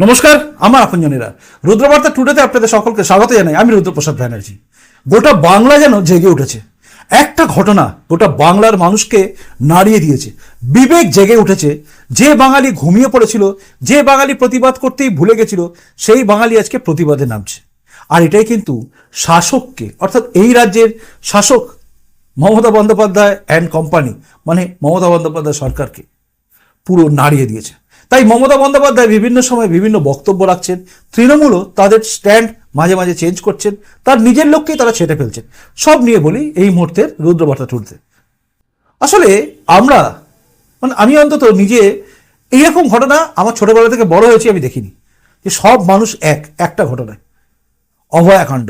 নমস্কার, আমার আপনজনেরা। রুদ্রবার্তা টুডেতে আপনাদের সকলকে স্বাগত জানাই। আমি রুদ্রপ্রসাদ ব্যানার্জি। গোটা বাংলা যেন জেগে উঠেছে। একটা ঘটনা গোটা বাংলার মানুষকে নাড়িয়ে দিয়েছে। বিবেক জেগে উঠেছে। যে বাঙালি ঘুমিয়ে পড়েছিল, যে বাঙালি প্রতিবাদ করতেই ভুলে গেছিল, সেই বাঙালি আজকে প্রতিবাদে নামছে। আর এটাই কিন্তু শাসককে, অর্থাৎ এই রাজ্যের শাসক মমতা বন্দ্যোপাধ্যায় অ্যান্ড কোম্পানি মানে মমতা বন্দ্যোপাধ্যায় সরকারকে পুরো নাড়িয়ে দিয়েছে। তাই মমতা বন্দ্যোপাধ্যায় বিভিন্ন সময় বিভিন্ন বক্তব্য রাখছেন। তৃণমূলও তাদের স্ট্যান্ড মাঝে মাঝে চেঞ্জ করছেন। তার নিজের লোককেই তারা ছেটে ফেলছেন। সব নিয়ে বলি এই মুহূর্তের রুদ্রবার্তা টুরতে আসলে আমরা মানে আমি অন্তত নিজে এইরকম ঘটনা আমার ছোটবেলা থেকে বড় হয়েছি আমি দেখিনি। যে সব মানুষ এক, একটা ঘটনায়। অভয়াকাণ্ড।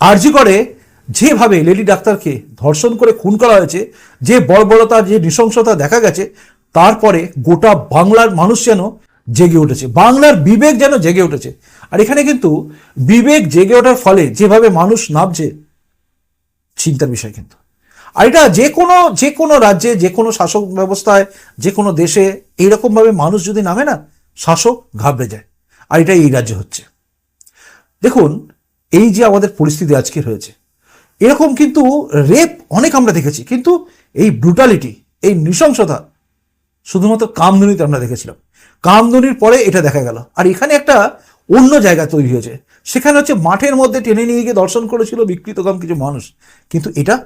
আরজি করে যেভাবে লেডি ডাক্তারকে ধর্ষণ করে খুন করা হয়েছে, যে বর্বরতা, যে নৃশংসতা দেখা গেছে তারপরে গোটা বাংলার মানুষ যেন জেগে উঠেছে, বাংলার বিবেক যেন জেগে উঠেছে। আর এখানে কিন্তু বিবেক জেগে ওঠার ফলে যেভাবে মানুষ নামছে, চিন্তার বিষয় কিন্তু। আর এটা যে কোনো যে কোনো রাজ্যে, যে কোনো শাসক ব্যবস্থায়, যে কোনো দেশে এইরকমভাবে মানুষ যদি নামে না, শাসক ঘাবড়ে যায়। আর এটা এই রাজ্যে হচ্ছে। দেখুন, এই যে আমাদের পরিস্থিতি আজকে হয়েছে এরকম কিন্তু রেপ অনেক আমরা দেখেছি, কিন্তু এই ব্রুটালিটি এই নৃশংসতা শুধুমাত্র কামদুনিতে আমরা দেখেছিলাম। কামদুনির পরে এটা দেখা গেল। আর এখানে একটা অন্য জায়গা তৈরি হয়েছে। সেখানে হচ্ছে মাঠের মধ্যে টেনে নিয়ে গিয়ে দর্শন করেছিল বিকৃতকাম কিছু মানুষ। কিন্তু এটা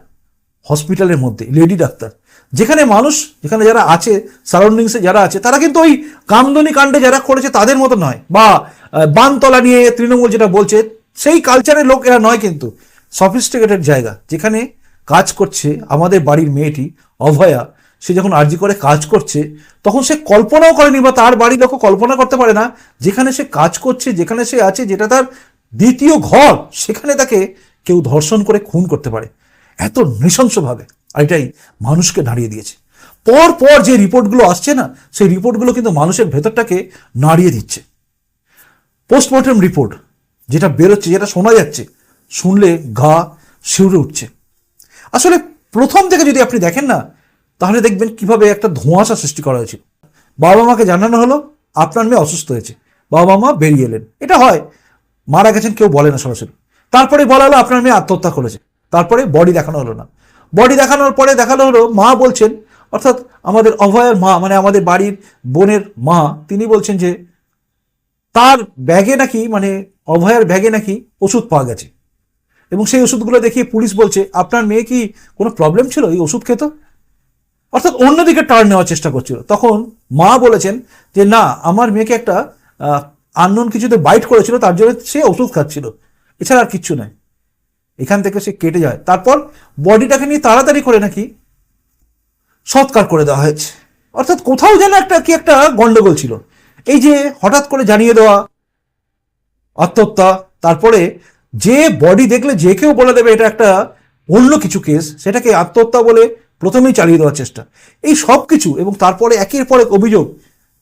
হসপিটালের মধ্যে, লেডি ডাক্তার। যেখানে মানুষ, যেখানে যারা আছে, সারাউন্ডিংসে যারা আছে, তারা কিন্তু ওই কামদনি কাণ্ডে যারা করেছে তাদের মতো নয়। বা বানতলা নিয়ে তৃণমূল যেটা বলছে, সেই কালচারের লোক এরা নয় কিন্তু। সফিস্টিকেটেড জায়গা। যেখানে কাজ করছে আমাদের বাড়ির মেয়েটি, অভয়া। সে যখন আর্জি করে কাজ করছে, তখন সে কল্পনাও করেনি বা তার বাড়ির লোকও কল্পনা করতে পারে না। যেখানে সে কাজ করছে, যেখানে সে আছে, যেটা তার দ্বিতীয় ঘর, সেখানে তাকে কেউ ধর্ষণ করে খুন করতে পারে। এত নৃশংসভাবে আর এটাই মানুষকে দাঁড়িয়ে দিয়েছে। পর পর যে রিপোর্টগুলো আসছে না, সেই রিপোর্টগুলো কিন্তু মানুষের ভেতরটাকে নাড়িয়ে দিচ্ছে। পোস্টমর্টম রিপোর্ট যেটা বেরোচ্ছে, যেটা শোনা যাচ্ছে, শুনলে গা শিউরে উঠছে। আসলে প্রথম থেকে যদি আপনি দেখেন না তাহলে দেখবেন কীভাবে একটা ধোঁয়াশা সৃষ্টি করা হয়েছিল। বাবা মাকে জানানো হলো, আপনার মেয়ে অসুস্থ হয়েছে। বাবা মা বেরিয়ে এলেন। এটা হয়। মারা গেছেন কেউ বলে না সরাসরি। তারপরে বলা হলো, আপনার মেয়ে আত্মহত্যা করেছে। তারপরে বডি দেখানো হলো না। বডি দেখানোর পরে দেখানো হলো, মা বলছেন, অর্থাৎ আমাদের অভয়ের মা মানে আমাদের বাড়ির বোনের মা, তিনি বলছেন যে, তার ব্যাগে নাকি মানে অভয়ের ব্যাগে নাকি ওষুধ পাওয়া গেছে। এবং সেই ওষুধগুলো দেখিয়ে পুলিশ বলছে, আপনার মেয়ে কি কোনো প্রবলেম ছিল? এই ওষুধ খেত? অর্থাৎ অন্যদিকে টার্ন নেওয়ার চেষ্টা করছিল। তখন মা বলেছেন যে, না, আমার মেয়েকে একটা আননোন কিছুতে বাইট করেছিল, তার জন্য সে ওষুধ খাচ্ছিল। এছাড়া আর কিচ্ছু নাই। এখান থেকে সে কেটে যায়। তারপর বডিটাকে নিয়ে তাড়াতাড়ি করে নাকি সৎকার করে দেওয়া হয়েছে। অর্থাৎ কোথাও যেন একটা, কি একটা গন্ডগোল ছিল। এই যে হঠাৎ করে জানিয়ে দেওয়া, আত্মহত্যা, তারপরে যে বডি দেখলে যে কেউ বলে দেবে এটা একটা অন্য কিছু কেস সেটাকে আত্মহত্যা বলে প্রথমেই চালিয়ে দেওয়ার চেষ্টা। এই সব কিছু এবং তারপরে একের পর এক অভিযোগ,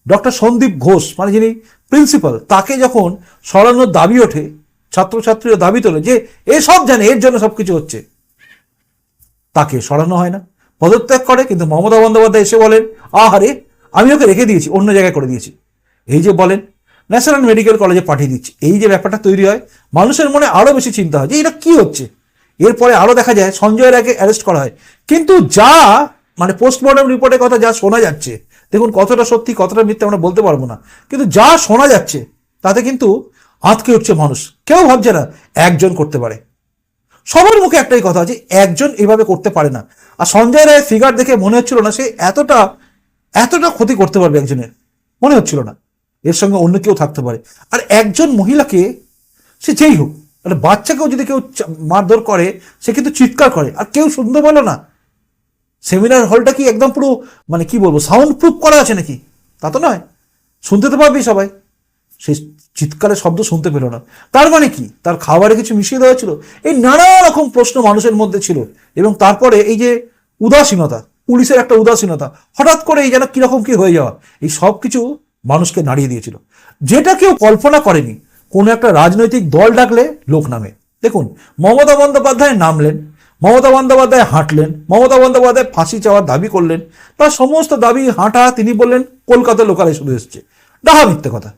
ডক্টর সন্দীপ ঘোষ মানে যিনি প্রিন্সিপাল তাকে যখন সরানোর দাবি ওঠে, ছাত্রছাত্রীরা দাবি তোলে যে এসব জানে, এর জন্য সব কিছু হচ্ছে। তাকে সরানো হয় না। পদত্যাগ করে, কিন্তু মমতা বন্দ্যোপাধ্যায় এসে বলেন, আহারে, আমি ওকে রেখে দিয়েছি, অন্য জায়গায় করে দিয়েছি। এই যে বলেন, ন্যাশনাল মেডিকেল কলেজে পাঠিয়ে দিচ্ছি। এই যে ব্যাপারটা তৈরি হয়, মানুষের মনে আরও বেশি চিন্তা হয় যে এটা কি হচ্ছে? এরপরে আরও দেখা যায় সঞ্জয় রায়কে অ্যারেস্ট করা হয়। কিন্তু যা মানে পোস্টমর্টম রিপোর্টের কথা যা শোনা যাচ্ছে, দেখুন কতটা সত্যি, কতটা মিথ্যে আমরা বলতে পারব না। কিন্তু যা শোনা যাচ্ছে, তাতে কিন্তু আঁতকে উঠছে মানুষ। কেউ ভাবছে না একজন করতে পারে। সবার মুখে একটাই কথা যে একজন এভাবে করতে পারে না। আর সঞ্জয় রায়ের ফিগার দেখে মনে হচ্ছিল না সে এতটা এতটা ক্ষতি করতে পারবে একজনের। মনে হচ্ছিল না। এর সঙ্গে অন্য কেউ থাকতে পারে। আর একজন মহিলাকে, সে যেই হোক মানে বাচ্চাকেও যদি কেউ মারধর করে, সে কিন্তু চিৎকার করে। আর কেউ শুনতে পেল না। সেমিনার হলটা কি একদম পুরো মানে কি বলব সাউন্ড প্রুফ করা আছে নাকি? তা তো নয়। শুনতে তো পারবি সবাই। সেই চিৎকারের শব্দ শুনতে পেল না। তার মানে কি? তার খাবারে কিছু মিশিয়ে দেওয়া ছিল এই নানা রকম প্রশ্ন মানুষের মধ্যে ছিল। এবং তারপরে এই যে উদাসীনতা, পুলিশের একটা উদাসীনতা, হঠাৎ করে এই যেন কীরকম কি হয়ে যাওয়া, এই সব কিছু মানুষকে নাড়িয়ে দিয়েছিল। যেটা কেউ কল্পনা করেনি কোনো একটা রাজনৈতিক দল ডাকলে লোক নামে। দেখুন, মমতা বন্দ্যোপাধ্যায় নামলেন, মমতা বন্দ্যোপাধ্যায় হাঁটলেন, মমতা বন্দ্যোপাধ্যায় ফাঁসি চাওয়ার দাবি করলেন তার সমস্ত দাবি হাঁটা তিনি বললেন কলকাতা লোকালে শুধু এসছে। ডাহা মিথ্যে কথা।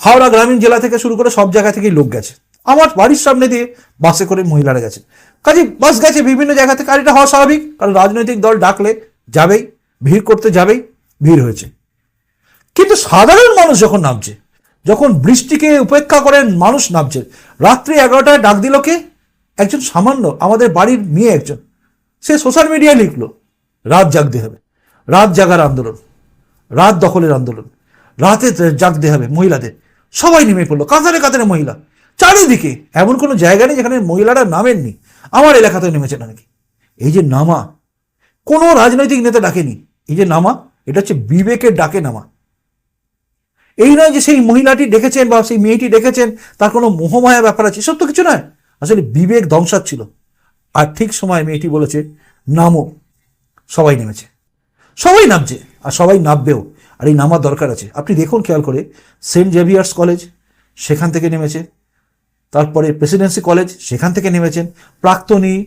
হাওড়া গ্রামীণ জেলা থেকে শুরু করে সব জায়গা থেকেই লোক গেছে। আমার বাড়ির সামনে দিয়ে বাসে করে মহিলারা গেছে। কাজে বাস গেছে বিভিন্ন জায়গা থেকে, আর হওয়া স্বাভাবিক, কারণ রাজনৈতিক দল ডাকলে যাবেই, ভিড় করতে যাবেই, ভিড় হয়েছে। কিন্তু সাধারণ মানুষ যখন নামছে যখন বৃষ্টিকে উপেক্ষা করেন, মানুষ নামছে। রাত্রি এগারোটায় ডাক দিল কে? একজন সামান্য, আমাদের বাড়ির মেয়ে একজন। সে সোশ্যাল মিডিয়ায় লিখলো, রাত জাগতে হবে। রাত জাগার আন্দোলন। রাত দখলের আন্দোলন। রাতে জাগতে হবে মহিলাদের। সবাই নেমে পড়ল কাতারে কাতারে মহিলা। চারিদিকে এমন কোনো জায়গা নেই যেখানে মহিলারা নামেননি। আমার এলাকাতেও নেমেছে নাকি? এই যে নামা, কোনো রাজনৈতিক নেতা ডাকেনি। এই যে নামা, এটা হচ্ছে বিবেকের ডাকে নামা। এই নয় যে সেই মহিলাটি ডেকেছেন বা সেই মেয়েটি ডেকেছেন তার কোনো মোহমায়া ব্যাপার আছে। এসব তো কিছু নয়। আসলে বিবেক ধ্বংসাচ্ছিল। আর ঠিক সময় মেয়েটি বলেছে, নামো। সবাই নেমেছে। সবাই নামছে, আর সবাই নামবেও। আর এই নামার দরকার আছে। আপনি দেখুন, খেয়াল করে, সেন্ট জেভিয়ার্স কলেজ সেখান থেকে নেমেছে। তারপরে প্রেসিডেন্সি কলেজ সেখান থেকে নেমেছেন। প্রাক্তনী,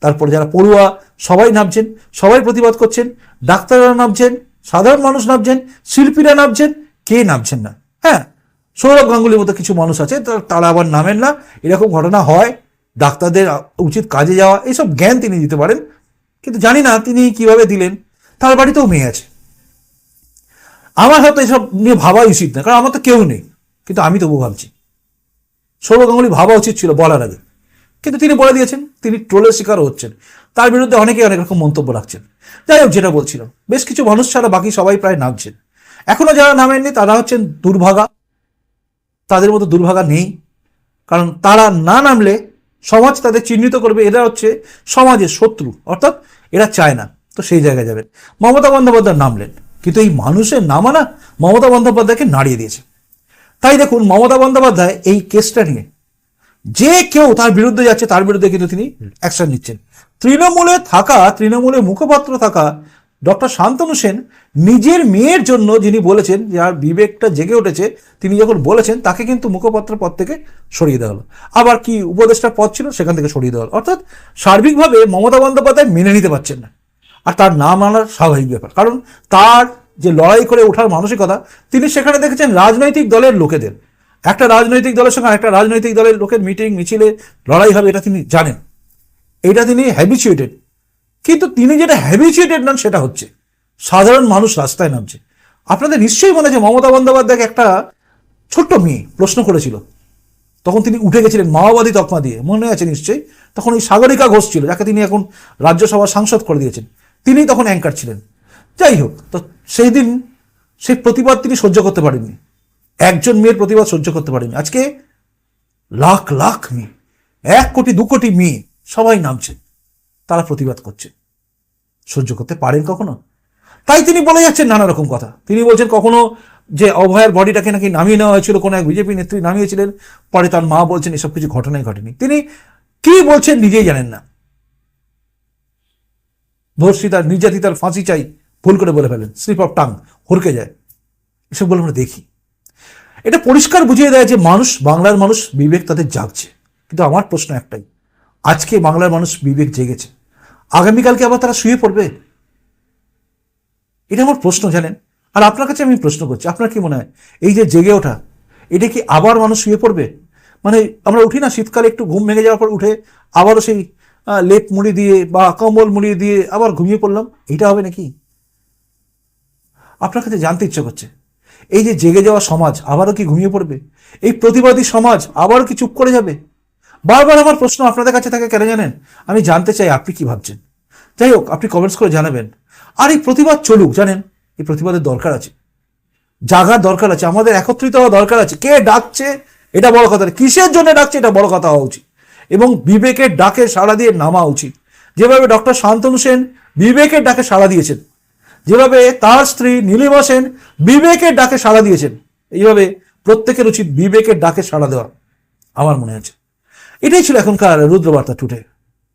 তারপরে যারা পড়ুয়া, সবাই নামছেন, সবাই প্রতিবাদ করছেন। ডাক্তাররা নামছেন, সাধারণ মানুষ নামছেন, শিল্পীরা নামছেন কে নামছেন না? হ্যাঁ সৌরভ গাঙ্গুলির মতো কিছু মানুষ আছে, তারা আবার নামেন না। এরকম ঘটনা হয়, ডাক্তারদের উচিত কাজে যাওয়া এইসব জ্ঞান তিনি দিতে পারেন। কিন্তু জানি না তিনি কীভাবে দিলেন। তার বাড়িতেও মেয়ে আছে। আমার হয়তো এসব নিয়ে ভাবা উচিত না, কারণ আমার তো কেউ নেই। কিন্তু আমি তবু ভাবছি। সৌরভ গাঙ্গুলি ভাবা উচিত ছিল বলার আগে। কিন্তু তিনি বলে দিয়েছেন, তিনি ট্রোলের শিকারও হচ্ছেন। তার বিরুদ্ধে অনেকেই অনেক রকম মন্তব্য রাখছেন। যাই হোক, যেটা বলছিলাম। বেশ কিছু মানুষ ছাড়া বাকি সবাই প্রায় নামছেন। এখনও যারা নামেননি, তারা হচ্ছেন দুর্ভাগা। তাদের মতো দুর্ভাগা নেই। কারণ তারা না নামলে সমাজ তাদের চিহ্নিত করবে। এরা হচ্ছে সমাজের শত্রু। অর্থাৎ এরা চায় না। তো সেই জায়গায় যাবেন। মমতা বন্দ্যোপাধ্যায় নামলেন। কিন্তু এই মানুষের নামানা মমতা বন্দ্যোপাধ্যায়কে নাড়িয়ে দিয়েছে। তাই দেখুন, মমতা বন্দ্যোপাধ্যায় এই কেসটা নিয়ে যে কেউ তার বিরুদ্ধে যাচ্ছে, তার বিরুদ্ধে কিন্তু তিনি অ্যাকশন নিচ্ছেন। তৃণমূলে থাকা তৃণমূলের মুখপাত্র থাকা ডক্টর শান্তনু সেন নিজের মেয়ের জন্য যিনি বলেছেন যার বিবেকটা জেগে উঠেছে, তিনি যখন বলেছেন, তাকে কিন্তু মুখপাত্র পদ থেকে সরিয়ে দেওয়া হলো। আবার কি উপদেষ্টার পদ ছিল, সেখান থেকে সরিয়ে দেওয়া হলো। অর্থাৎ সার্বিকভাবে মমতা বন্দ্যোপাধ্যায় মেনে নিতে পারছেন না। আর তার না মানার স্বাভাবিক ব্যাপার। কারণ তার যে লড়াই করে ওঠার মানসিকতা, তিনি সেখানে দেখেছেন রাজনৈতিক দলের লোকেদের। একটা রাজনৈতিক দলের সঙ্গে একটা রাজনৈতিক দলের লোকের মিটিং, মিছিলে লড়াই হবে, এটা তিনি জানেন। এটা তিনি হ্যাবিচুয়েটেড কিন্তু তিনি যেটা হ্যাবিচুয়েটেড নন সেটা হচ্ছে, সাধারণ মানুষ রাস্তায় নামছে। আপনাদের নিশ্চয়ই মনে আছে মমতা বন্দ্যোপাধ্যায়কে একটা ছোট্ট মেয়ে প্রশ্ন করেছিল। তখন তিনি উঠে গেছিলেন মাওবাদী তকমা দিয়ে, মনে আছে নিশ্চয়ই? তখন ওই সাগরিকা ঘোষ ছিল, যাকে তিনি এখন রাজ্যসভার সাংসদ করে দিয়েছেন। তিনি তখন অ্যাঙ্কার ছিলেন। যাই হোক, তো সেই দিন সেই প্রতিবাদ তিনি সহ্য করতে পারেননি। একজন মেয়ের প্রতিবাদ সহ্য করতে পারেনি আজকে লাখ লাখ মেয়ে, এক কোটি, দু কোটি মেয়ে সবাই নামছে। তারা প্রতিবাদ করছে। সহ্য করতে পারেন কখনো? তাই তিনি বলে যাচ্ছেন নানা রকম কথা। তিনি বলছেন কখনো যে অভয়ের বডিটাকে নাকি নামিয়ে নেওয়া হয়েছিল, কোনো এক বিজেপি নেত্রী নামিয়েছিলেন, পরে তার মা বলছেন এসব কিছু ঘটনাই ঘটেনি। তিনি কি বলছেন নিজেই জানেন না। ধর্ষিতার নির্যাতিতার ফাঁসি চাই, ভুল করে বলে ফেলেন। স্লিপ অফ টাং, হরকে যায়। এসব বলে আমরা দেখি। এটা পরিষ্কার বুঝিয়ে দেয় যে মানুষ, বাংলার মানুষ বিবেক তাদের জাগছে। কিন্তু আমার প্রশ্ন একটাই, আজকে বাংলার মানুষ বিবেক জেগেছে? আগামীকালকে আবার তারা শুয়ে পড়বে? এটা আমার প্রশ্ন, জানেন? আর আপনার কাছে আমি প্রশ্ন করছি, আপনার কি মনে হয়? এই যে জেগে ওঠা, এটা কি আবার মানুষ শুয়ে পড়বে? মানে আমরা উঠি না, শীতকালে একটু ঘুম ভেঙে যাওয়ার পর উঠে আবারও সেই লেপ মুড়ি দিয়ে বা কম্বল মুড়ি দিয়ে আবার ঘুমিয়ে পড়লাম, এটা হবে নাকি? আপনার কাছে জানতে ইচ্ছে করছে, এই যে জেগে যাওয়া সমাজ আবারও কি ঘুমিয়ে পড়বে? এই প্রতিবাদী সমাজ আবারও কি চুপ করে যাবে? বারবার আমার প্রশ্ন আপনাদের কাছে থাকে কেন জানেন? আমি জানতে চাই আপনি কি ভাবছেন? যাই হোক, আপনি কমেন্টস করে জানাবেন। আর এই প্রতিবাদ চলুক, জানেন? এই প্রতিবাদের দরকার আছে। জাগার দরকার আছে, আমাদের একত্রিত হওয়া দরকার আছে। কে ডাকছে, এটা বড় কথা কিসের জন্য ডাকছে, এটা বড় কথা হওয়া উচিত। এবং বিবেকের ডাকে সাড়া দিয়ে নামা উচিত। যেভাবে ডক্টর শান্তনু সেন বিবেকের ডাকে সাড়া দিয়েছেন, যেভাবে তার স্ত্রী নীলিমা সেন বিবেকের ডাকে সাড়া দিয়েছেন, এইভাবে প্রত্যেকের উচিত বিবেকের ডাকে সাড়া দেওয়া, আমার মনে আছে। এটাই ছিল এখনকার রুদ্রবার্তা টুটে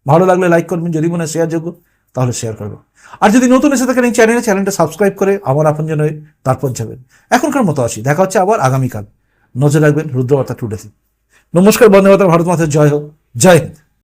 ভালো লাগলে লাইক করবেন যদি মনে হয় শেয়ারযোগ্য তাহলে শেয়ার করবেন। আর যদি নতুন এসে থাকেন এই চ্যানেলে চ্যানেলটা সাবস্ক্রাইব করে আমার আপন জন্য তারপর যাবেন। এখনকার মতো আসি। দেখা হচ্ছে আবার আগামীকাল। নজর রাখবেন রুদ্রবার্তা টুডেতে। নমস্কার মাতরম, ভারত মাতার জয় হোক। জয় হিন্দ।